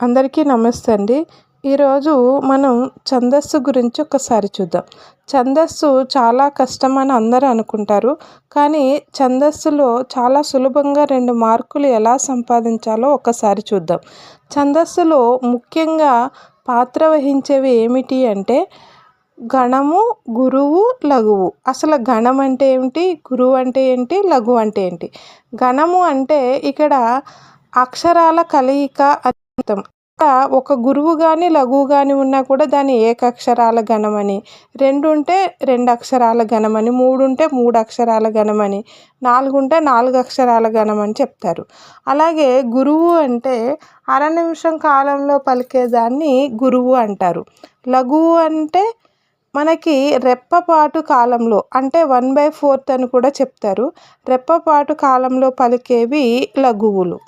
అందరికీ నమస్తే అండి ఈరోజు మనం ఛందస్సు గురించి ఒకసారి చూద్దాం. ఛందస్సు చాలా కష్టం అని అందరూ అనుకుంటారు. కానీ ఛందస్సులో చాలా సులభంగా రెండు మార్కులు ఎలా సంపాదించాలో ఒకసారి చూద్దాం. ఛందస్సులో ముఖ్యంగా పాత్ర వహించేవి ఏమిటి అంటే గణము గురువు లఘువు. అసలు గణం అంటే ఏమిటి? గురువు అంటే ఏంటి? లఘువు అంటే ఏంటి? గణము అంటే ఇక్కడ అక్షరాల కలయిక అర్థం ఒక గురువు కానీ లఘువు కానీ ఉన్నా కూడా దాన్ని ఏకక్షరాల గణమని రెండు ఉంటే రెండు అక్షరాల గణమని మూడు ఉంటే మూడు అక్షరాల గణమని నాలుగు ఉంటే నాలుగు అక్షరాల గణమని చెప్తారు. అలాగే గురువు అంటే అర నిమిషం కాలంలో పలికేదాన్ని గురువు అంటారు. లఘువు అంటే మనకి రెప్పపాటు కాలంలో అంటే వన్ బై ఫోర్త్ అని కూడా చెప్తారు. రెప్పపాటు కాలంలో పలికేవి లఘువులు.